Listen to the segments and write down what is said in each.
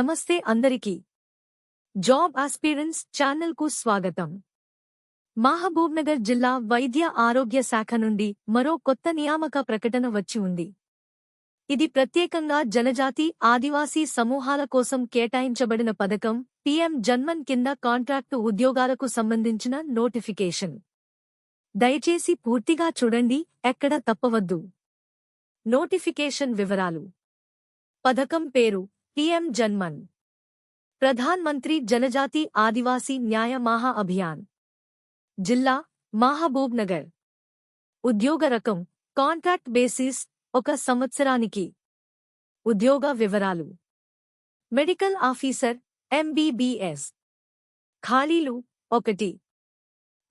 నమస్తే అందరికీ. Job aspirants ఛానల్కు స్వాగతం. మహబూబ్నగర్ జిల్లా వైద్య ఆరోగ్య శాఖ నుండి మరో కొత్త నియామక ప్రకటన వచ్చి ఉంది. ఇది ప్రత్యేకంగా జనజాతి ఆదివాసీ సమూహాల కోసం కేటాయించబడిన పథకం పీఎం జన్మన్ కింద కాంట్రాక్టు ఉద్యోగాలకు సంబంధించిన నోటిఫికేషన్. దయచేసి పూర్తిగా చూడండి ఎక్కడ తప్పవద్దు. నోటిఫికేషన్ వివరాలు. పథకం పేరు పీఎం జన్మన్. ప్రధాన్ మంత్రి జనజాతి ఆదివాసీ న్యాయ మహా అభియాన్. జిల్లా మహబూబ్ నగర్ ఉద్యోగ రకం కాంట్రాక్ట్ బేసిస్ ఒక సంవత్సరానికి. ఉద్యోగ వివరాలు. Medical officer MBBS. ఖాళీలు ఒకటి.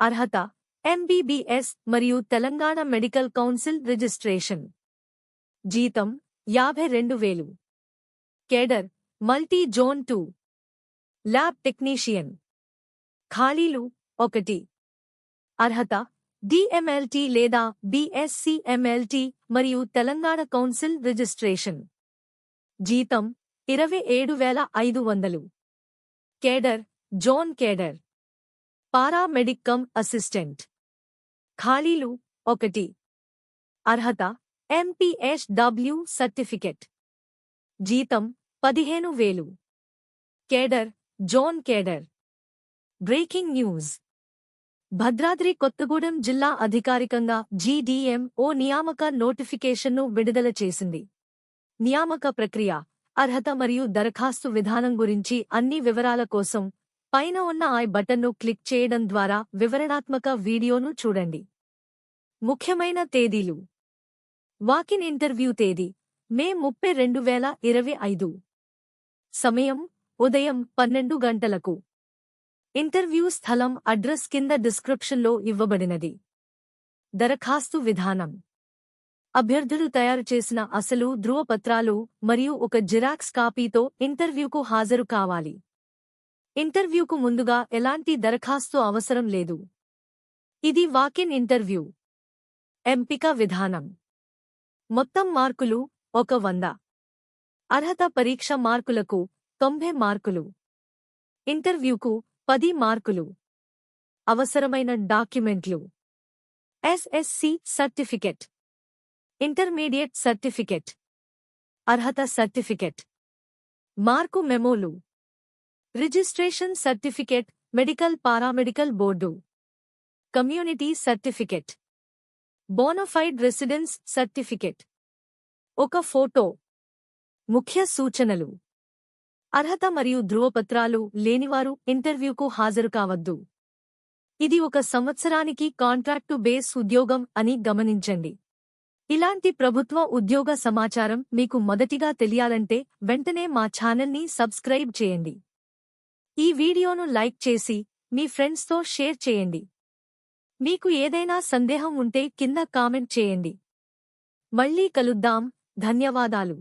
అర్హత ఎంబీబీఎస్ మరియు తెలంగాణ మెడికల్ కౌన్సిల్ రిజిస్ట్రేషన్. జీతం యాభై రెండు వేలు. Cadre multi zone two. Lab technician. ఖాళీలు ఒకటి. అర్హత డిఎంఎల్టీ లేదా బిఎస్సిఎంఎల్టీ మరియు తెలంగాణ కౌన్సిల్ రిజిస్ట్రేషన్. జీతం ఇరవై ఏడు వేల ఐదు వందలు. Cadre zone cadre. Paramedic cum assistant. ఖాళీలు ఒకటి. అర్హత ఎంపీఎస్డబ్ల్యూ సర్టిఫికెట్. జీతం పదిహేను వేలు. Cadre zone cadre. Breaking news. Bhadradri Kothagudem జిల్లా అధికారికంగా జీడీఎం ఓ నియామక నోటిఫికేషన్ను విడుదల చేసింది. నియామక ప్రక్రియ అర్హత మరియు దరఖాస్తు విధానం గురించి అన్ని వివరాల కోసం పైన ఉన్న ఐ బటన్ను క్లిక్ చేయడం ద్వారా వివరణాత్మక వీడియోను చూడండి. ముఖ్యమైన తేదీలు. వాకిన్ ఇంటర్వ్యూ తేదీ మే ముప్పై రెండు వేల ఇరవై ఐదు. సమయం ఉదయం పన్నెండు గంటలకు. ఇంటర్వ్యూ స్థలం అడ్రస్ కింద డిస్క్రిప్షన్లో ఇవ్వబడినది. దరఖాస్తు విధానం. అభ్యర్థులు తయారు చేసిన అసలు ధృవపత్రాలు మరియు ఒక జిరాక్స్ కాపీతో ఇంటర్వ్యూకు హాజరు కావాలి. ఇంటర్వ్యూకు ముందుగా ఎలాంటి దరఖాస్తు అవసరం లేదు. ఇది వాకిన్ ఇంటర్వ్యూ. ఎంపిక విధానం. మొత్తం మార్కులు ఒక వంద. అర్హత పరీక్ష మార్కులకు తొంభై మార్కులు. ఇంటర్వ్యూకు పది మార్కులు. అవసరమైన డాక్యుమెంట్లు. SSC certificate. Intermediate certificate. అర్హత certificate. Mark మెమోలు. Registration certificate medical paramedical board. Community certificate. Bonafide residence certificate. ఒక ఫోటో. ముఖ్య సూచనలు. అర్హత మరియు ధృవపత్రాలు లేనివారు ఇంటర్వ్యూకు హాజరు కావద్దు. ఇది ఒక సంవత్సరానికి కాంట్రాక్టు బేస్ ఉద్యోగం అని గమనించండి. ఇలాంటి ప్రభుత్వ ఉద్యోగ సమాచారం మీకు మొదటిగా తెలియాలంటే వెంటనే మా ఛానల్ని సబ్స్క్రైబ్ చేయండి. ఈ వీడియోను లైక్ చేసి మీ ఫ్రెండ్స్తో షేర్ చేయండి. మీకు ఏదైనా సందేహం ఉంటే కింద కామెంట్ చేయండి. మళ్ళీ కలుద్దాం. ధన్యవాదాలు.